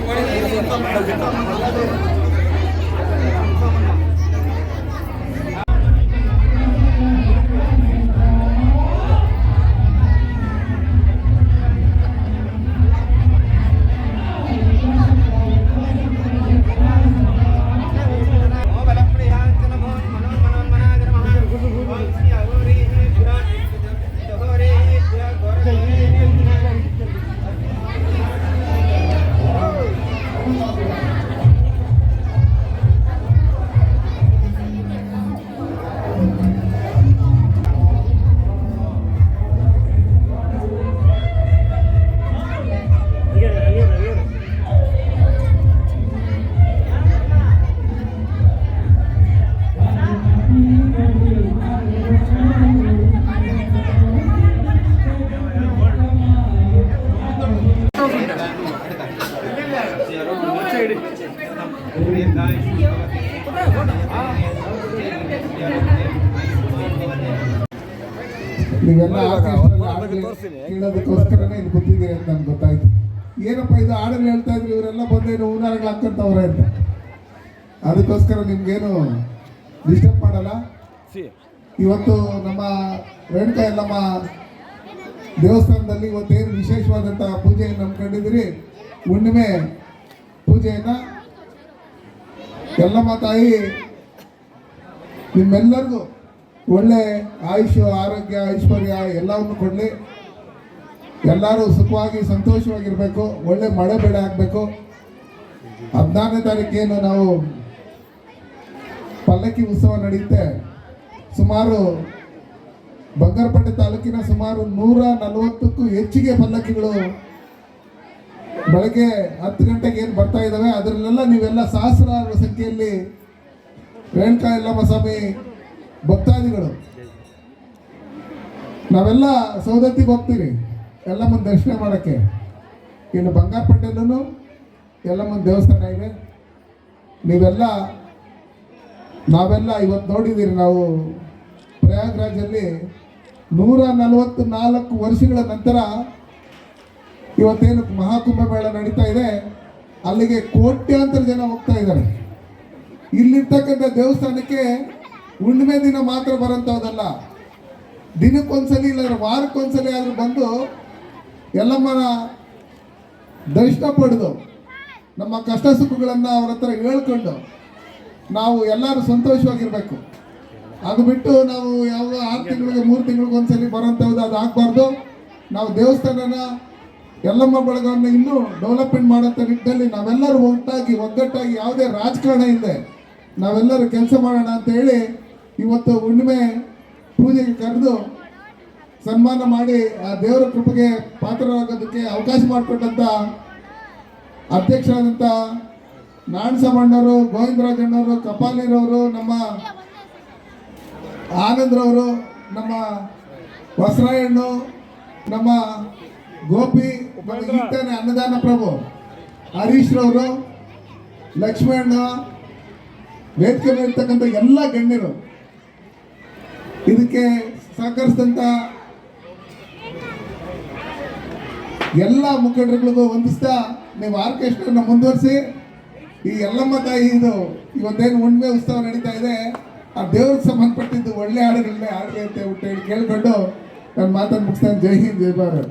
what is it? ನೀವೆಲ್ಲ ಕೇಳೋದಕ್ಕೋಸ್ಕರನೇ ಇಲ್ಲಿ ಗೊತ್ತಿದೆ ಅಂತ ನಮ್ಗೆ ಗೊತ್ತಾಯ್ತು. ಏನಪ್ಪ ಇದು ಹಾಡಲ್ಲಿ ಹೇಳ್ತಾ ಇದ್ರು ಇವರೆಲ್ಲ ಬಂದೇನು ಹೂನಾರಗಳು ಹಾಕ್ಕಂತವ್ರೆ ಅಂತ. ಅದಕ್ಕೋಸ್ಕರ ನಿಮ್ಗೇನು ಡಿಸ್ಟರ್ಬ್ ಮಾಡಲ್ಲ? ಇವತ್ತು ನಮ್ಮ ರೇಣುಕಾ ಎಲ್ಲಮ್ಮ ದೇವಸ್ಥಾನದಲ್ಲಿ ಇವತ್ತೇನು ವಿಶೇಷವಾದಂತಹ ಪೂಜೆಯನ್ನು ನಂಬ್ಕೊಂಡಿದ್ದೀರಿ ಹುಣ್ಣಿಮೆ ಪೂಜೆಯನ್ನು ಎಲ್ಲಮ್ಮ ತಾಯಿ, ನಿಮ್ಮೆಲ್ಲರಿಗೂ ಒಳ್ಳೆ ಆಯುಷ್, ಆರೋಗ್ಯ, ಐಶ್ವರ್ಯ ಎಲ್ಲವನ್ನು ಕೊಡಲಿ. ಎಲ್ಲರೂ ಸುಖವಾಗಿ, ಸಂತೋಷವಾಗಿರಬೇಕು. ಒಳ್ಳೆ ಮಳೆ ಬೆಳೆ ಆಗಬೇಕು. ಹದಿನಾರನೇ ತಾರೀಕೇನು ನಾವು ಪಲ್ಲಕ್ಕಿ ಉತ್ಸವ ನಡೆಯುತ್ತೆ. ಸುಮಾರು ಬಂಗಾರಪೇಟೆ ತಾಲೂಕಿನ ಸುಮಾರು ನೂರ ನಲವತ್ತಕ್ಕೂ ಹೆಚ್ಚಿಗೆ ಪಲ್ಲಕ್ಕಿಗಳು ಬೆಳಗ್ಗೆ ಹತ್ತು ಗಂಟೆಗೆ ಏನು ಬರ್ತಾ ಇದ್ದಾವೆ? ಅದರಲ್ಲೆಲ್ಲ ನೀವೆಲ್ಲ ಸಹಸ್ರಾರು ಸಂಖ್ಯೆಯಲ್ಲಿ ರೇಣುಕಾ ಯಲ್ಲಮ್ಮ ಸ್ವಾಮಿ ಭಕ್ತಾದಿಗಳು. ನಾವೆಲ್ಲ ಸೌದತ್ತಿಗೆ ಹೋಗ್ತೀವಿ ಎಲ್ಲಮ್ಮನ ದರ್ಶನ ಮಾಡೋಕ್ಕೆ. ಇನ್ನು ಬಂಗಾರಪೇಟೆಯಲ್ಲೂ ಎಲ್ಲಮ್ಮನ ದೇವಸ್ಥಾನ ಇದೆ. ನೀವೆಲ್ಲ, ನಾವೆಲ್ಲ ಇವತ್ತು ನೋಡಿದ್ದೀರಿ ನಾವು ಪ್ರಯಾಗ್ರಾಜಲ್ಲಿ ನೂರ ನಲವತ್ತು ನಾಲ್ಕು ವರ್ಷಗಳ ನಂತರ ಇವತ್ತೇನು ಮಹಾಕುಂಭಮೇಳ ನಡೀತಾ ಇದೆ, ಅಲ್ಲಿಗೆ ಕೋಟ್ಯಾಂತರ ಜನ ಹೋಗ್ತಾ ಇದ್ದಾರೆ. ಇಲ್ಲಿರ್ತಕ್ಕಂಥ ದೇವಸ್ಥಾನಕ್ಕೆ ಹುಣ್ಣಿಮೆ ದಿನ ಮಾತ್ರ ಬರೋಂಥದ್ದಲ್ಲ ದಿನಕ್ಕೊಂದ್ಸಲಿ ಇಲ್ಲಾಂದ್ರೆ ವಾರಕ್ಕೊಂದ್ಸಲಿ ಆದರೂ ಬಂದು ಎಲ್ಲಮ್ಮನ ದರ್ಶನ ಪಡೆದು ನಮ್ಮ ಕಷ್ಟ ಸುಖಗಳನ್ನು ಅವ್ರ ಹತ್ರ ಹೇಳ್ಕೊಂಡು ನಾವು ಎಲ್ಲರೂ ಸಂತೋಷವಾಗಿರಬೇಕು. ಅದು ಬಿಟ್ಟು ನಾವು ಯಾವ ಆರು ತಿಂಗಳಿಗೆ, ಮೂರು ತಿಂಗಳಿಗೆ ಒಂದ್ಸಲಿ ಬರೋಂಥದ್ದು ಅದು ಆಗಬಾರ್ದು. ನಾವು ದೇವಸ್ಥಾನನ ಎಲ್ಲಮ್ಮ ಬಳಗವನ್ನು ಇನ್ನೂ ಡೆವಲಪ್ಮೆಂಟ್ ಮಾಡೋಂಥ ನಿಟ್ಟಿನಲ್ಲಿ ನಾವೆಲ್ಲರೂ ಒಟ್ಟಾಗಿ, ಒಗ್ಗಟ್ಟಾಗಿ ಯಾವುದೇ ರಾಜಕಾರಣ ಇಲ್ಲದೆ ನಾವೆಲ್ಲರೂ ಕೆಲಸ ಮಾಡೋಣ ಅಂತ ಹೇಳಿ ಇವತ್ತು ಹುಣ್ಣಿಮೆ ಪೂಜೆಗೆ ಕರೆದು ಸನ್ಮಾನ ಮಾಡಿ ಆ ದೇವರ ಕೃಪೆಗೆ ಪಾತ್ರರಾಗೋದಕ್ಕೆ ಅವಕಾಶ ಮಾಡಿಕೊಟ್ಟಂಥ ಅಧ್ಯಕ್ಷರಾದಂಥ ನಾಣಸಮಣ್ಣವರು ಗೋವಿಂದರಾಜಣ್ಣವರು ಕಪಾಲಿರವರು ನಮ್ಮ ಆನಂದ್ರವರು, ನಮ್ಮ ಹೊಸರಾಯಣ್ಣು ನಮ್ಮ ಗೋಪಿ ಮತ್ತು ಅನ್ನದಾನ ಪ್ರಭು. ಹರೀಶ್ ರವರು ಲಕ್ಷ್ಮಣ್ಣ ವೇದಿಕೆ ಇರ್ತಕ್ಕಂಥ ಎಲ್ಲ ಗಣ್ಯರು. ಇದಕ್ಕೆ ಸಹಕರಿಸಿದಂಥ ಎಲ್ಲ ಮುಖಂಡರುಗಳಿಗೂ ವಂದಿಸ್ತಾ ನೀವು ಆರ್ಕೆಸ್ಟ್ರನ್ನ ಮುಂದುವರಿಸಿ ಈ ಎಲ್ಲಮ್ಮ ತಾಯಿ ಇದು ಇವತ್ತೇನು ಹುಣ್ಣಿಮೆ ಉತ್ಸವ ನಡೀತಾ ಇದೆ ಆ ದೇವ್ರಿಗೆ ಸಂಬಂಧಪಟ್ಟಿದ್ದು ಒಳ್ಳೆ ಹಾಡುಗಳನ್ನೇ ಹಾಡಲಿ ಅಂತ ಹೇಳ್ಬಿಟ್ಟು ಹೇಳಿ ಕೇಳ್ಕೊಂಡು ನಾನು ಮಾತನ್ನು ಮುಗಿಸ್ತಾನೆ ಜೈ ಹಿಂದ್ ಜೈ ಭಾರತ್.